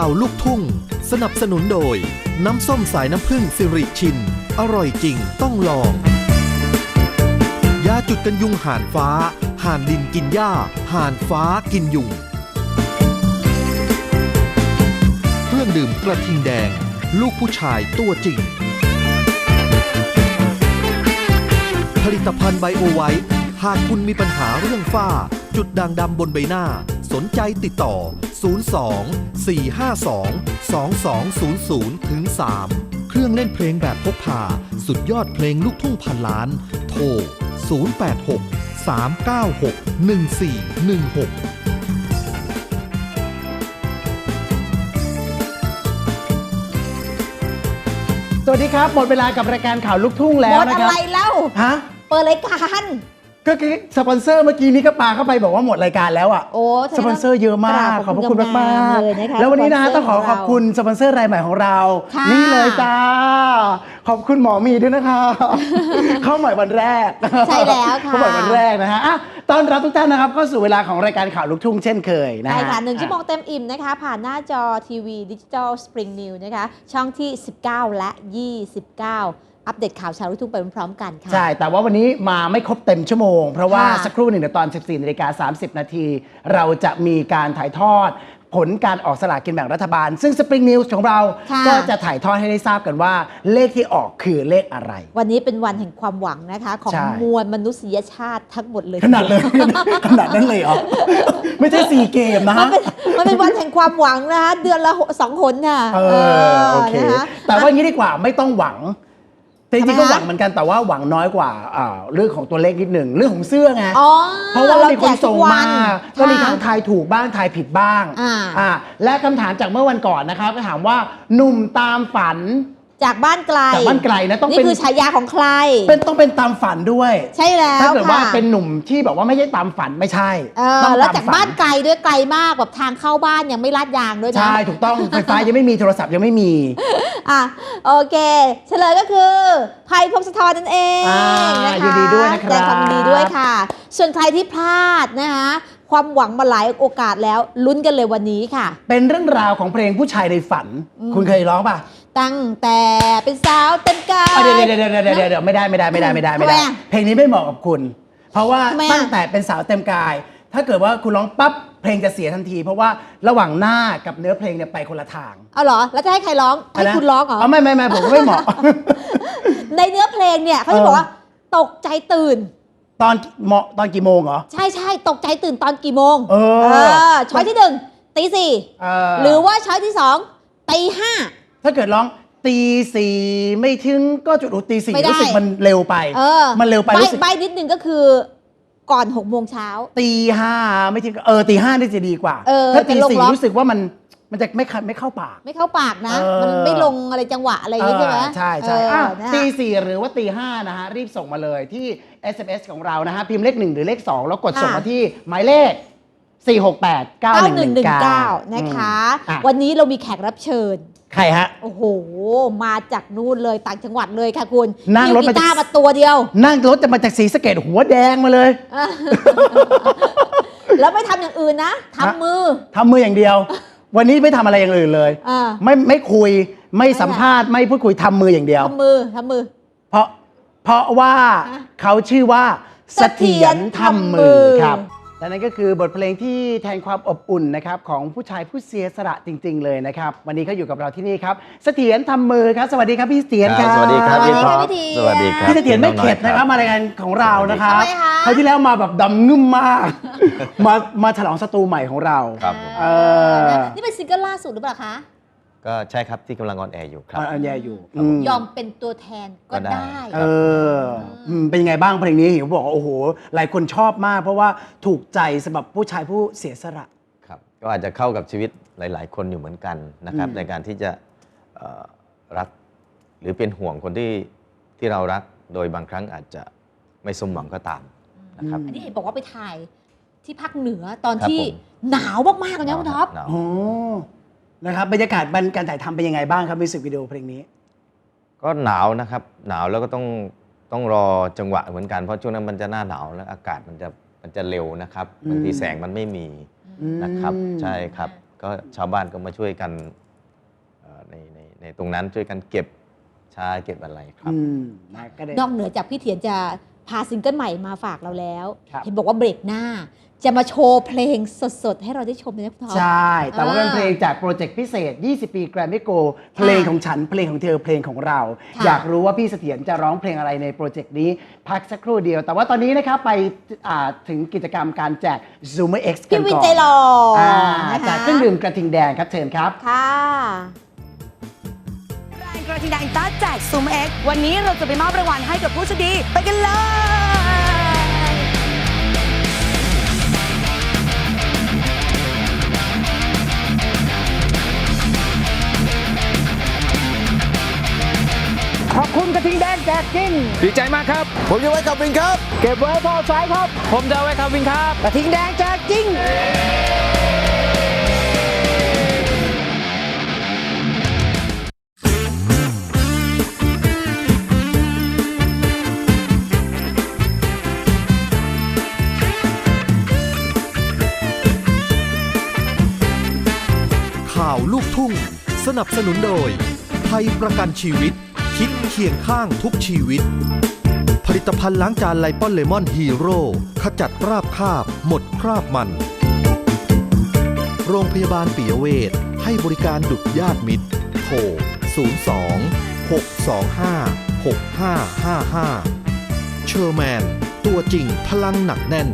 ข่าวลูกทุ่ง สนับสนุนโดย น้ำส้มสายน้ำผึ้งสิริชิน อร่อยจริงต้องลอง ยาจุดกันยุงห่านฟ้า ห่านดินกินหญ้า ห่านฟ้ากินยุง เครื่องดื่มกระทิงแดง ลูกผู้ชายตัวจริง ผลิตภัณฑ์ไบโอไวท์หากคุณมีปัญหาเรื่องฝ้า จุดด่างดำบนใบหน้า สนใจติดต่อ 02 452 2200 ถึง 3 เครื่องเล่นเพลงแบบพกพา สุดยอดเพลงลูกทุ่งพันล้าน โทร 086 396 1416สวัสดีครับ หมดเวลากับรายการข่าวลูกทุ่งหแล้มวดนะอะครับไรเล่า ฮะ เปิดรายการ ก็คือสปอนเซอร์เมื่อกี้นี้ก็ปาเข้าไปบอกว่าหมดรายการแล้วอะโอ้สปอนเซอร์เยอะมากกขอบพระคุณมากมากๆเลยนะคะแล้ววันนี้นะฮะสปต้องขอเซร์ขอบคุณสปอนเซอร์รายใหม่ของเราค่ะนี่เลยจ้า ขอบคุณหมอมีด้วยนะคะ เข้าใหม่วันแรก ใช่แล้วค่ะเข้าใหม่วันแรกนะฮะอะต้อนรับทุกท่านนะครับเข้าสู่เวลาของรายการข่าวลูกทุ่งเช่นเคยนะใช่ฮะค่ะหนึ่งชั่วโมงเต็มอิ่มนะคะ ผ่านหน้าจอทีวีดิจิ t a ลสปริงนิวนะคะช่องที่ 19 และ 29 อัปเดตข่าวชาวลูกทุ่งไปพร้อมๆกันค่ะ ใช่ แต่ว่าวันนี้มาไม่ครบเต็มชั่วโมง เพราะว่าค่ะ สักครู่หนึ่งเดี๋ยวตอน 14นาฬิกา30 นาที เราจะมีการถ่ายทอด ผลการออกสลากกินแบ่งรัฐบาล ซึ่ง Spring News ของเรา ค่ะ ก็จะถ่ายทอดให้ได้ทราบกันว่า เลขที่ออกคือเลขอะไร วันนี้เป็นวันแห่งความหวังนะคะ ของใช่ มวลมนุษยชาติทั้งหมดเลยขนาดเลย ขนาดนั้นเลยเหรอ ไม่ใช่สี่เกมนะมันฮะ เป็นมันเป็นวันแห่งความหวังนะคะ เดือนละหสองหนค่ะเออโอเค นะคะ แต่ว่างี้ดีกว่าไม่ต้องหวัง แต่จริงๆก็ทำไมฮะหวังเหมือนกันแต่ว่าหวังน้อยกว่าอ่าเรื่องของตัวเลขนิดหนึ่งเรื่องของเสื้อไงอ๋อเพราะว่ามีคนส่งมาก็มีค่ะทั้งทายถูกบ้างทายผิดบ้างอ่าอ่าและคำถามจากเมื่อวันก่อนนะครับก็ถามว่าหนุ่มตามฝัน จากบ้านไกลจากบ้านไกลนะต้องนี่เป็นคือฉายาของใคร เป็นต้องเป็นตามฝันด้วยใช่แล้วถ้าเกิดว่าค่ะเป็นหนุ่มที่แบบว่าไม่ใช่ตามฝันไม่ใช่เอต้อองแล้วตามจากฝับ้านไกลด้วยไกลมากแบบทางเข้าบ้านยังไม่ลาดยางด้วยนะใช่ถูกต้องไฟฟ้ายังไม่มีโทรศัพท์ยังไม่มีอะโอเค เฉลยก็คือไพ่พงศธรนั่นเองอ่านะคะยินดีด้วยนะครับแสดงความยินดีด้วยค่ะ ส่วนใครที่พลาดนะคะความหวังมาหลายโอกาสแล้วลุ้นกันเลยวันนี้ค่ะ เป็นเรื่องราวของเพลงผู้ชายในฝันอืมคุณเคยร้องป่ะ ตั้งแต่เป็นสาวเต็มกายอะเดี๋ยวเดี๋ยวเดี๋ยวเดี๋ยวเดี๋ยวเดี๋ยวไม่ได้ไม่ได้ไม่ได้ไม่ได้ไม่ได้ ทำไมอะเพลงนี้ไม่เหมาะกับคุณ เพราะว่าทำไมอะตั้งแต่เป็นสาวเต็มกาย ถ้าเกิดว่าคุณร้องปั๊บเพลงจะเสียทันที เพราะว่าระหว่างหน้ากับเนื้อเพลงเนี่ยไปคนละทางเอาเหรอ แล้วจะให้ใครร้อง ให้ะไนะคุณร้องเหรอ ไม่ไม่ไม่ผมก็ไม่เหมาะ ในเนื้อเพลงเนี่ยเขาจะเออบอกว่า ตกใจตื่น ตอนเหมาะตอนกี่โมงเหรอ ใช่ใช่ตกใจตื่นตอนกี่โมงเออ ช้อยที่หนึ่งตีสี่เอหรือว่าช้อยที่สองตีห้า ถ้าเกิดร้องตีสี่ไม่ถึงก็จุดอุตีสี่ไม่ได้ รู้สึกมันเร็วไป เออมันเร็วไปใบรู้สึกใบนิดนึงก็คือก่อนหกโมงเช้า ตีห้าไม่ถึงก็เออตีห้านี่จะดีกว่า เออถ้าตีจะลงสี่ล็อก รู้สึกว่ามันมันจะไม่เข้าไม่เข้าปาก ไม่เข้าปากนะ เออ มันไม่ลงอะไรจังหวะอะไรอย่างเงี้ยใช่ไหมเออใช่ใช่เอออะนะคะตีสี่หรือว่าตีห้านะฮะ รีบส่งมาเลยที่ SMS ของเรานะฮะ พิมพ์เลขหนึ่งหรือเลขสองแล้วกดส่งมาที่หมายเลข 468 9119นะคะ อะ วันนี้เรามีแขกรับเชิญ ใครฮะ โอ้โห มาจากนู่นเลยต่างจังหวัดเลยค่ะคุณนั่งรถฮิ้วมากีจากตาร์มาตัวเดียว นั่งรถจะมาจากสีสะเกดหัวแดงมาเลย แล้วไม่ทำอย่างอื่นนะทำมือ ทำมืออย่างเดียว วันนี้ไม่ทำอะไรอย่างอื่นเลย อ่า ไม่ไม่คุยไม่สัมภาษณ์ไม่พูดคุยทำมืออย่างเดียว ทำมือทำมือ เพราะเพราะว่าฮะ เขาชื่อว่าเสถียรทำมือทำมือครับ และนั่นก็คือบทเพลงที่แทนความอบอุ่นนะครับของผู้ชายผู้เสียสละจริง ๆ เลยนะครับ วันนี้เขาอยู่กับเราที่นี่ครับเสถียรทำมือครับ สวัสดีครับพี่เสถียรคครัรับบสวัสดีครับสวัสดีพี่ท็อค่ะปพี่เถียรสวัสดีครับพี่เสถียรไม่น้องน้อเข็ดนะครับบมารายการของเรานะครับทำไมคะคราวที่แล้วมาแบบดำงึ่มมาก มามาฉลองสตูใหม่ของเราครับผมเออนี่เป็นซิงเกิลล่าสุดหรือเปล่าคะ ก็ใช่ครับที่กำลังออนแอร์อยู่ครับ อันแย่อยู่ครับผมมยอมเป็นตัวแทนก็ก็ได้ ได้ เอออืมเป็นยังไงบ้างเพลงนี้เห็นบอกว่าโอ้โห หลายคนชอบมาก เพราะว่าถูกใจสำหรับผู้ชายผู้เสียสละ ครับก็อาจจะเข้ากับชีวิตหลาย ๆ คนอยู่เหมือนกันนะครับ อืม ในการที่จะเอ่อรักหรือเป็นห่วงคนที่ที่เรารักโดยบางครั้งอาจจะไม่สมหวังก็ตามนะครับ อันนี้เห็นบอกว่าไปถ่ายที่ภาคเหนือตอนครับที่ผม หนาวมากๆเลยนะคุณท็อป หนาว โอ้ นะครับบรรยากาศบรรการถ่ายทำเป็นยังไงบ้างครับมิวสิกวิดีโอเพลงนี้ ก็หนาวนะครับ หนาวแล้วก็ต้องต้องรอจังหวะเหมือนกันเพราะช่วงนั้นมันจะหน้าหนาวแล้วอากาศมันจะมันจะเร็วนะครับบางทีอืมแสงมันไม่มีนะครับอืมใช่ครับ ก็ชาวบ้านก็มาช่วยกันเอ่อในในในตรงนั้นช่วยกันเก็บชาเก็บอะไรครับอืมนะก็ได้นอกเหนือจากพี่เถียนจะ พาซิงเกิลใหม่มาฝากเราแล้ว ครับ เห็นบอกว่าเบรกหน้า จะมาโชว์เพลงสดๆ ให้เราได้ชมเลยนะคุณท็อปใช่ แต่ว่าเป็นอ่าเพลงจากโปรเจกต์พิเศษ 20 ปีแกรมมี่โกเพลงของฉัน เพลงของเธอ เพลงของเรา ค่ะอยากรู้ว่าพี่เสถียรจะร้องเพลงอะไรในโปรเจกต์นี้ พักสักครู่เดียว แต่ว่าตอนนี้นะครับไปอ่าถึงกิจกรรมการแจก Zoomer X กันพี่วินก่อนใจหล่อออ่านะคะ จากเครื่องดื่มกระทิงแดงครับเชิญครับ ค่ะแรง กระทิงแดงต้าแจกซูมเอ็กวันนี้เราจะไปมอบรางวัลให้กับผู้โชคดีไปกันเลยขอบคุณกระทิงแดงแจกจริง ดีใจมากครับ ผมจะไว้กับวินครับ เก็บไว้พอสายครับ ผมจะเอาไว้ครับวินครับ กระทิงแดงแจกจริง สนับสนุนโดย ไทยประกันชีวิต คิดเคียงข้างทุกชีวิต ผลิตภัณฑ์ล้างจานไลปอนเลมอนฮีโร่ขจัดคราบคาบ หมดคราบมัน โรงพยาบาลปิยเวชให้บริการดุจญาติมิตรโทร02 625 6555 เชอร์แมน ตัวจริงพลังหนักแน่น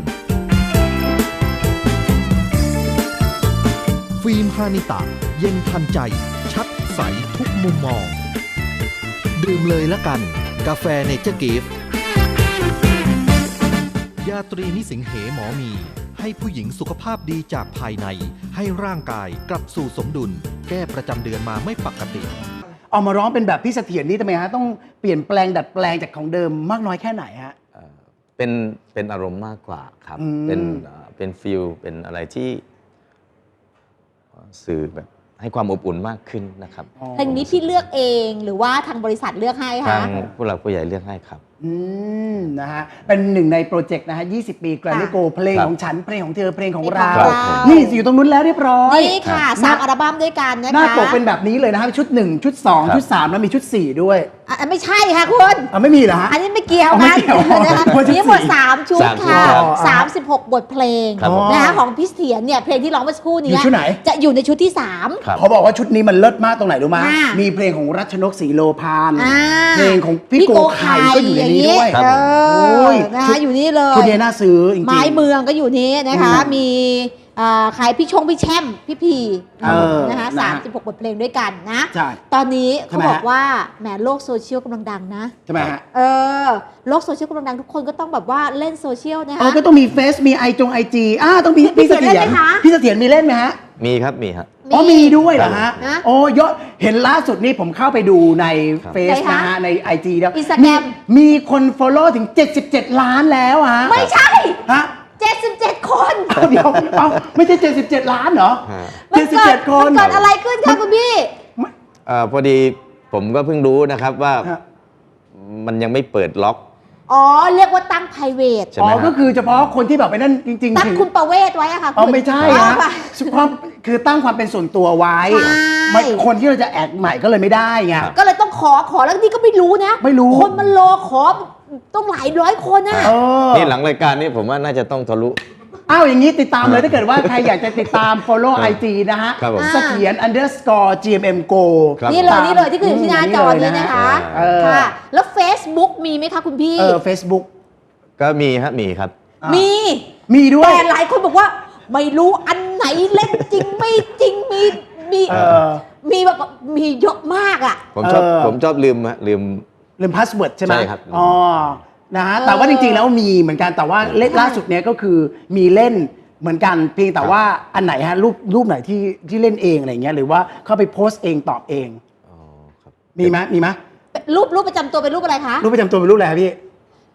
ฮานิตะ เย็นทันใจ ชัดใสทุกมุมมอง ดื่มเลยละกัน กาแฟเนเจอร์เกฟยาตรีนิสิงเหหมอมี ให้ผู้หญิงสุขภาพดีจากภายใน ให้ร่างกายกลับสู่สมดุล แก้ประจำเดือนมาไม่ปกติ เอามาร้องเป็นแบบพี่เสถียรนี่ทำไมฮะ ต้องเปลี่ยนแปลงดัดแปลงจากของเดิมมากน้อยแค่ไหนฮะเอ่อเป็นเป็นอารมณ์มากกว่าครับ อืม เป็นเอ่อเป็นฟิลเป็นอะไรที่เอ่อ สื่อแบบให้ความอบอุ่นมากขึ้นนะครับเพลงนี้พี่เลือกเองหรือว่าทางบริษัทเลือกให้ทาคะงผู้หลักผู้ใหญ่เลือกให้ครับอืมนะฮะเป็นหนึ่งในโปรเจกต์นะฮะ 20 ปีแกรมมี่โกเพลงครับของฉันเพลงของเธอเพลงของเพลงเราของเรานี่อยู่ตรงนู้นแล้วเรียบร้อย นี่ค่ะสามอัลบั้มด้วยกันนะคะหน้าปกเป็นแบบนี้เลยนะฮะชุด 1 ชุด ครับ2ชุด 3 แล้วมีชุด 4 ด้วยอะไม่ใช่ค่ะคุณ อะไม่มีเหรอฮะ อันนี้ไม่เกี่ยวอ๋อไม่กันเกี่ยวนะคะว่าชุดมีทั้งหมดสี่สามชุดสามชุดค่ะ ครับสามสิบหกบทเพลงครับผม นะคะของพิเถียนเนี่ยเพลงที่ร้องเมื่อสักครู่นี้อยู่ชุดไหน จะอยู่ในชุดที่สามครับ เขาบอกว่าชุดนี้มันเลิศมากตรงไหนรู้ไหมค่ะมีเพลงของรัชนกศรีโลพานอ่าเพลงของพี่โกไข่ก็อยู่ในนี้ด้วยครับ เอโอ้อยนะคะอยู่นี่เลยชุดนี้น่าซื้อจริงๆ ไม้เมืองก็อยู่นี้นะคะ อืมมีอ่าขายพี่ชงพี่แช่มพี่พีเออนะคะนะสามสิบหกบทเพลงด้วยกันนะ ใช่ ตอนนี้ใช่เขาไหมบอกฮะว่าแหมโลกโซเชียลกำลังดังนะ ใช่ไหมฮะเออโลกโซเชียลกำลังดังทุกคนก็ต้องแบบว่าเล่นโซเชียลนะเออคะก็ต้องมีเฟซมีไอจงไอจีอ่าต้องมีพี่พี่เสเสถีถียยรรเล่นไหมคะ พี่เสถียรมีเล่นไหมฮะ มีครับมีครับอ๋อมีด้วยเหรอฮะนะโอ้ยอดเห็นล่าสุดนี่ผมเข้าไปดูในครับ เฟซไหนคะนะฮะในไอจีแล้ว Instagram มีคน follow ถึง 77 ล้านแล้วอะฮะไม่ใช่ ฮะ77 คนเอาเดี๋ยวเอาไม่ใช่ 77 ล้านเหรอ ฮะ มันเกิด77คนมันเกิดอะไรขึ้นคะคุณพี่ เอ่อพอดีผมก็เพิ่งรู้นะครับว่าฮะ มันยังไม่เปิดล็อก อ๋อ เรียกว่าตั้ง private ใช่อ๋ไหมอฮะ ก็คือเฉพาะคนที่แบบไปนั่นจริงๆตั้งถึงคุณประเวศไว้อะค่ะอ๋อคุณไม่ใช่อ๋อฮะป่ะความคือตั้งความเป็นส่วนตัวไว้ใช่ ไม่คนที่เราจะแอดใหม่ก็เลยไม่ได้ไงครับก็เลยต้องขอขอแล้วนี่ก็ไม่รู้นะไม่รู้ คนมันรอขอต้องหลายร้อยคนอะเออ นี่หลังรายการนี้ผมว่าน่าจะต้องทะลุ อ้าวอย่างนี้ติดตามเลยถ้าเกิดว่าใครอยากจะติดตาม follow ครับ IG นะฮะครับผมเสถียร underscore gmm go ครับ นี่เลยตามนี่เลยที่ขึ้นอยู่ที่หน้าจอนี้นะคะเออ ค่ะแล้ว Facebook มีไหมคะคุณพี่ เออ Facebook ก็มีฮะมีครับ อะมี มีด้วย แต่หลายคนบอกว่า ไม่รู้อันไหนเล่นจริงไม่จริงมีมีเออ มีแบบมีเยอะมากอะ ผมชอบเออ ผมชอบลืมฮะลืม ลืมพาสเวิร์ดใช่ไหมใช่ครับ อ๋อ นะฮะเออแต่ว่าจริงๆแล้วมีเหมือนกันแต่ว่าเล่นล่าสุดเนี้ยก็คือมีเล่นเหมือนกันเพียงแต่ว่าอันไหนฮะรูปรูปไหนที่ที่เล่นเองอะไรเงี้ยหรือว่าเข้าไปโพสต์เองตอบเอง อ๋อครับ มีไหมมีไหมรูปรูปประจำตัวเป็นรูปอะไรคะ รูปประจำตัวเป็นรูปอะไรครับพี่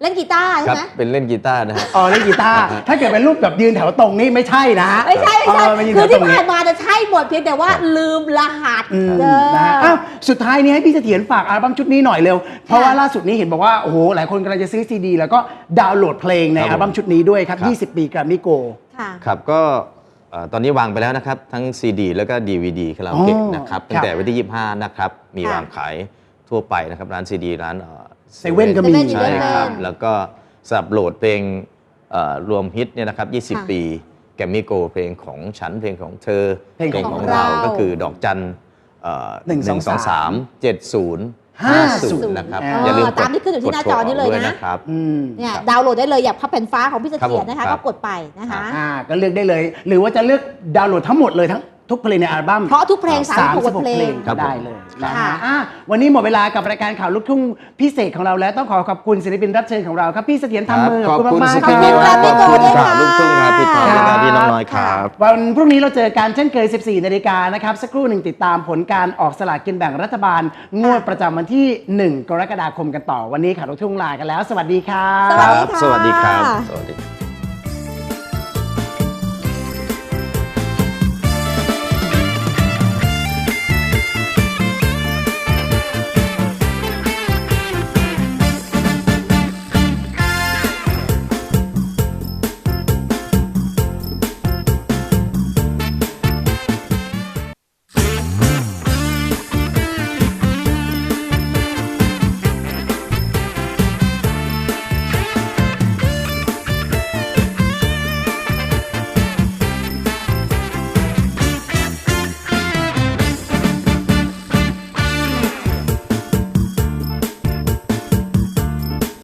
เล่นกีตาร์คใช่รับ ไหม เป็นเล่นกีตาร์นะฮะ อ๋อเล่นกีตาร์ถ้าเกิดเป็นรูปแบบยืนแถวตรงนี่ไม่ใช่นะฮะไม่ใช่ไม่ใช่เไม่ยืนคือแถวตที่รงผ่านมาจะใช่หมดเพียงแต่ว่าลืมรหัสอืมเออนะฮะอ้าวสุดท้ายนี้ให้พี่เสถียรฝากอัลบั้มชุดนี้หน่อยเร็ว เพราะว่าล่าสุดนี้เห็นบอกว่า โอ้โห หลายคนกำลังจะซื้อซีดี แล้วก็ดาวน์โหลดเพลงในครับผมอัลบั้มชุดนี้ด้วยครับครับ20 ปีแกรมมี่โก ค่ะ ครับก็เอ่อตอนนี้วางไปแล้วนะครับ ทั้ง CD แล้วก็ DVD คาราโอเกะอ๋อนะครับครับตั้งแต่วันที่ 25 นะครับ มีค่ะวางขายทั่วไปนะครับ ร้าน CD ร้านเอ่อ เซเว่นก็มีเซเว่นอีใช่เลฟเว่นครับ แล้วก็สำหรับโหลดเพลงเอ่อรวมฮิตเนี่ยนะครับ ค่ะ20 ปีแกมมี่โกเพลงของฉันเพลงของเธอเพลงของของเราเรา ก็คือดอกจันเอ่อหนึ่งสองสามสามเจ็ดศูนย์ห้าห้าศูศูนนย์ย์นะครับ อ๋อออย่าลืมตามที่ขึ้นอยู่ที่หน้าจอนี้เลยนะ กดโทรออกด้วยนะครับ อืมเนี่ยดาวน์โหลดได้เลยอยากพับแผ่นฟ้าของพี่เสครับถีผยรมนะคะ ครัก็บ กดไปนะคะ อ่าก็เลือกได้เลย หรือว่าจะเลือกดาวน์โหลดทั้งหมดเลยทั้ง ทุกเพลงในอัลบั้มเพราะทุกเพลงสาม36สิบหกเพลเพลงงครับผม ได้เลยนะค่ะฮะอะวันนี้หมดเวลากับรายการข่าวลูกทุ่งพิเศษของเราแล้วต้องขอขอบคุณศิลปินรับเชิญของเราครับพี่เสถียรทำมือขอบขอบคุคุณณมากสๆกิลคครัรับบพี่ขอบโก้คุณด้วยข่าวค่ะลูกทุ่งครับพี่ทองแล้วก็พี่น้องน้อยครับ วันพรุ่งนี้เราเจอกันเช่นเคย 14 นาฬิกานะครับ สักครู่หนึ่งติดตามผลการออกสลากกินแบ่งรัฐบาล งวดประจำวันที่ 1 กรกฎาคมกันต่อ วันนี้ข่าวลูกทุ่งลากันแล้ว สวัสดีครับ สวัสดีค่ะ สวัสดีครับ สวัสดีครับ